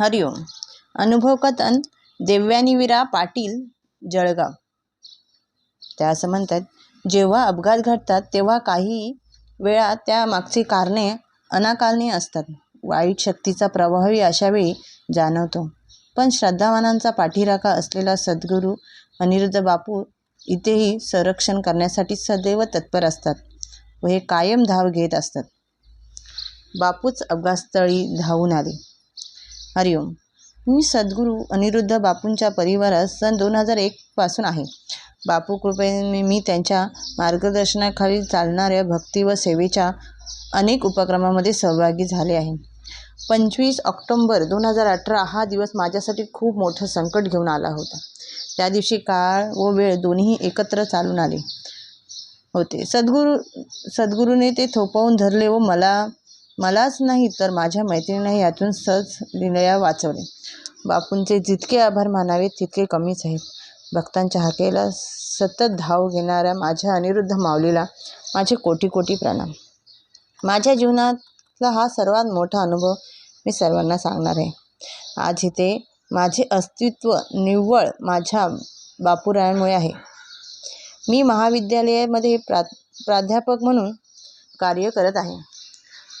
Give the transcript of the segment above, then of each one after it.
हरिओम. अनुभव कथन देव्यानीवीरा पाटील जळगाव. त्या असं म्हणतात जेव्हा अपघात घडतात तेव्हा काही वेळा त्या मागची कारणे अनाकारणी असतात. वाईट शक्तीचा प्रभावही अशावेळी जाणवतो. पण श्रद्धावानांचा पाठीराखा असलेला सद्गुरू अनिरुद्ध बापू इथेही संरक्षण करण्यासाठी सदैव तत्पर असतात व हे कायम धाव घेत असतात. बापूच अपघातस्थळी धावून आले. हरिओम मी सद्गुरू अनिरुद्ध बापूंच्या परिवारात सन दोन हजार एकपासून आहे. बापू कृपेने मी त्यांच्या मार्गदर्शनाखाली चालणाऱ्या भक्ती व सेवेच्या अनेक उपक्रमामध्ये सहभागी झाले आहे. पंचवीस ऑक्टोंबर दोन हजार अठरा हा दिवस माझ्यासाठी खूप मोठं संकट घेऊन आला होता. त्या दिवशी काळ व वेळ दोन्ही एकत्र चालून आले होते. सद्गुरू सद्गुरूने ते थोपवून धरले व मला मलाच नाही तर माझ्या मैत्रिणीने यातून सहज लिलया वाचवले. बापूंचे जितके आभार मानावे तितके कमीच आहेत. भक्तांच्या हाकेला सतत धाव घेणाऱ्या माझ्या अनिरुद्ध माऊलीला माझे कोटी कोटी प्रणाम. माझ्या जीवनातला हा सर्वात मोठा अनुभव मी सर्वांना सांगणार आहे. आज इथे माझे अस्तित्व निव्वळ माझ्या बापूरायांमुळे आहे. मी महाविद्यालयामध्ये प्रा प्राध्यापक म्हणून कार्य करत आहे.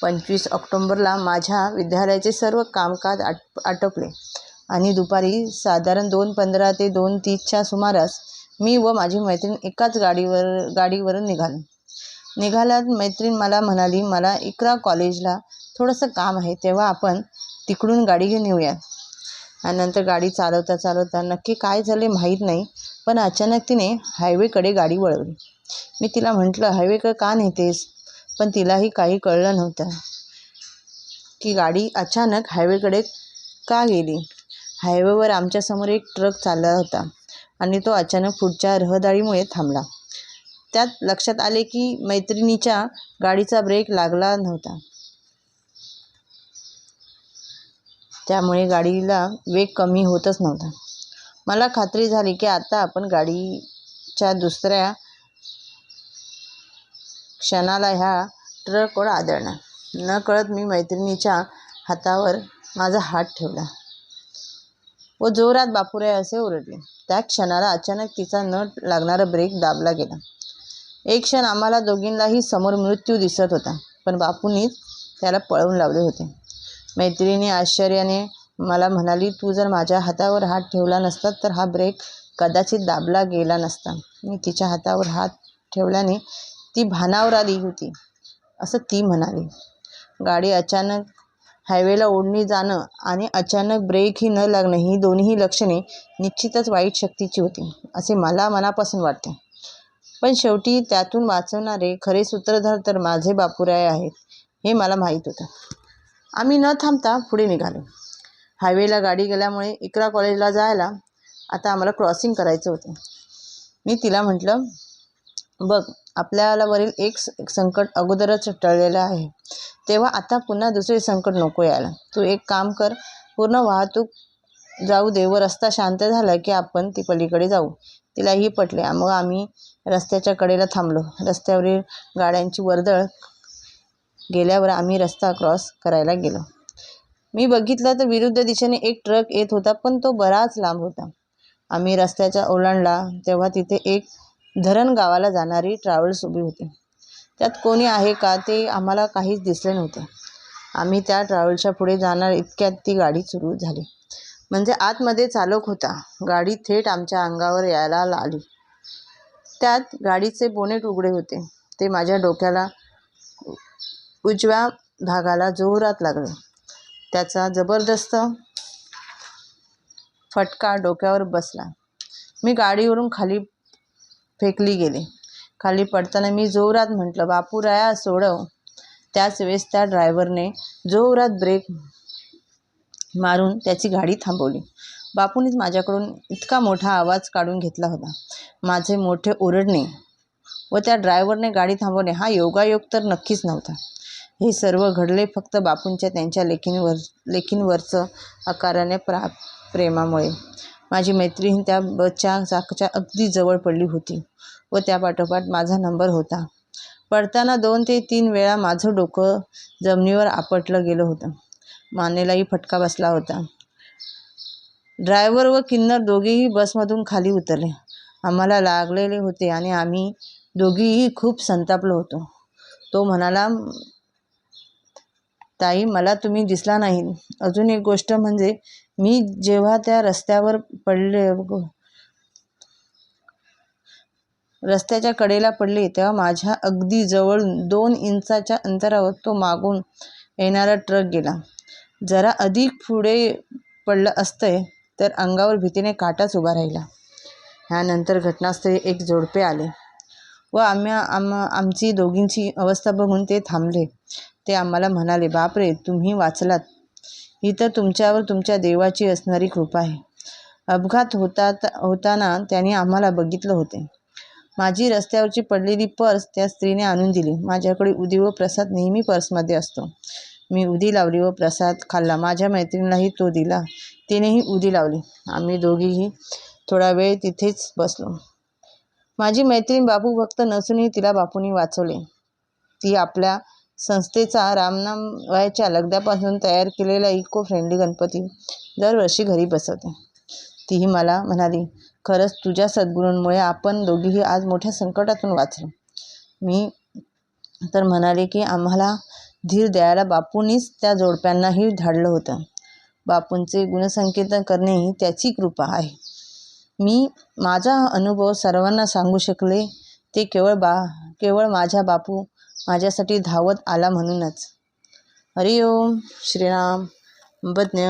पंचवीस ऑक्टोंबरला माझ्या विद्यालयाचे सर्व कामकाज आट आटपले. आणि दुपारी साधारण दोन पंधरा ते दोन तीसच्या सुमारास मी व माझी मैत्रीण एकाच गाडीवर गाडीवरून निघालो. निघाल्यात मैत्रीण मला म्हणाली मला इकरा कॉलेजला थोडंसं काम आहे तेव्हा आपण तिकडून गाडी घेऊन येऊयात. आणि नंतर गाडी चालवता चालवता नक्की काय झाले माहीत नाही पण अचानक तिने हायवेकडे गाडी वळवली. मी तिला म्हटलं हायवेकडे का नेतेस? पण तिलाही काही कळलं नव्हतं की गाडी अचानक हायवेकडे का गेली. हायवेवर आमच्यासमोर एक ट्रक चालला होता आणि तो अचानक पुढच्या रहदारीमुळे थांबला. त्यात लक्षात आले की मैत्रिणीच्या गाडीचा ब्रेक लागला नव्हता. त्यामुळे गाडीला वेग कमी होतच नव्हता. मला खात्री झाली की आता आपण गाडीच्या दुसऱ्या क्षणाला ह्या ट्रकवर आदळणार न कळत मी मैत्रिणीच्या हातावर माझा हात ठेवला. व जोरात बापुराय असे ओरडले. त्या क्षणाला अचानक तिचा न लागणारा ब्रेक दाबला गेला. एक क्षण आम्हाला दोघींनाही समोर मृत्यू दिसत होता पण बापूंनीच त्याला पळवून लावले होते. मैत्रिणी आश्चर्याने मला म्हणाली तू जर माझ्या हातावर हात ठेवला नसता तर हा ब्रेक कदाचित दाबला गेला नसता. मी तिच्या हातावर हात ठेवल्याने ती भानावर आली होती. असं ती म्हणाली. गाडी अचानक हायवेला ओढणी जाणं आणि अचानक ब्रेकही न लागणं ही दोन्ही लक्षणे निश्चितच वाईट शक्तीची होती असे मला मनापासून वाटते. पण शेवटी त्यातून वाचवणारे खरे सूत्रधार तर माझे बापुराय आहेत हे मला माहीत होतं. आम्ही न थांबता पुढे निघालो. हायवेला गाडी गेल्यामुळे इकरा कॉलेजला जायला आता आम्हाला क्रॉसिंग करायचं होतं. मी तिला म्हटलं बघ आपल्याला वरील एक स- संकट अगोदरच टळलेलं आहे. तेव्हा आता पुन्हा दुसरे संकट नको यायला. तू एक काम कर पूर्ण वाहतूक जाऊ दे व रस्ता शांत झाला की आपण ती पलीकडे जाऊ. तिलाही पटले. मग आम्ही रस्त्याच्या कडेला थांबलो. रस्त्यावरील गाड्यांची वर्दळ गेल्यावर आम्ही रस्ता क्रॉस करायला गेलो. मी बघितलं तर विरुद्ध दिशेने एक ट्रक येत होता पण तो बराच लांब होता. आम्ही रस्त्याच्या ओलांडला तेव्हा तिथे एक धरण गावाला जाणारी ट्रॅव्हल्स उभी होती. त्यात कोणी आहे का ते आम्हाला काहीच दिसले नव्हते. आम्ही त्या ट्रॅव्हल्सच्या पुढे जाणार इतक्यात ती गाडी सुरू झाली. म्हणजे आतमध्ये चालक होता. गाडी थेट आमच्या अंगावर यायला आली. त्यात गाडीचे बोनेट उघडे होते. ते माझ्या डोक्याला उजव्या भागाला जोरात लागले. त्याचा जबरदस्त फटका डोक्यावर बसला. मी गाडीवरून खाली फेकली गेले. खाली पडताना मी जोरात म्हटलं बापूराया सोडव. त्याच वेळेस त्या ड्रायव्हरने जोरात ब्रेक मारून त्याची गाडी थांबवली. बापूनेच माझ्याकडून इतका मोठा आवाज काढून घेतला होता. माझे मोठे ओरडणे व त्या ड्रायव्हरने गाडी थांबवणे हा योगायोग तर नक्कीच नव्हता. हे सर्व घडले फक्त बापूंच्या त्यांच्या लेखींवर लेखींवरचं आकाराने प्रा प्रेमामुळे. माझी मैत्रीण त्या बसच्या चाकच्या अगदी जवळ पडली होती व त्या पाठोपाठ माझा नंबर होता. पडताना दोन ते तीन वेळा माझं डोकं जमिनीवर आपटलं गेलं होतं. मानेलाही फटका बसला होता. ड्रायव्हर व किन्नर दोघेही बसमधून खाली उतरले. आम्हाला लागलेले होते आणि आम्ही दोघीही खूप संतापलो होतो. तो म्हणाला ताई मला तुम्ही दिसला नाही. अजून एक गोष्ट म्हणजे मी जेव्हा त्या रस्त्यावर पडले रस्त्याच्या कडेला पडले तेव्हा माझ्या अगदी जवळ दोन इंचाच्या अंतरावर तो मागून येणारा ट्रक गेला. जरा अधिक पुढे पडलं असतंय तर अंगावर भीतीने काटाच उभा राहिला. ह्यानंतर घटनास्थळी एक जोडपे आले व आम्हा आम आमची दोघींची अवस्था बघून ते थांबले. ते आम्हाला म्हणाले बापरे तुम्ही वाचलात. ही तर तुमच्यावर तुमच्या देवाची असणारी कृपा आहे. अपघात होता होताना त्यांनी आम्हाला बघितलं होते. माझी रस्त्यावरची पडलेली पर्स त्या स्त्रीने आणून दिली. माझ्याकडे उदी व प्रसाद नेहमी पर्समध्ये असतो. मी उदी लावली व प्रसाद खाल्ला. माझ्या मैत्रिणीलाही तो दिला. तिनेही उदी लावली. आम्ही दोघीही थोडा वेळ तिथेच बसलो. माझी मैत्रीण बापू भक्त नसूनही तिला बापूंनी वाचवले. ती आपल्या संस्थेचा रामनाम वयाच्या लगद्यापासून तयार केलेला इको फ्रेंडली गणपती दरवर्षी घरी बसवते. तीही मला म्हणाली खरंच तुझ्या सद्गुरूंमुळे आपण दोघीही आज मोठ्या संकटातून वाचलो. मी तर म्हणाले की आम्हाला धीर द्यायला बापूंनीच त्या जोडप्यांनाही धाडलं होतं. बापूंचे गुणसंकेतन करणे ही त्याची कृपा आहे. मी माझा अनुभव सर्वांना सांगू शकले ते केवळ बा केवळ माझ्या बापू माझ्यासाठी धावत आला म्हणूनच. हरिओम श्रीराम बज्ञ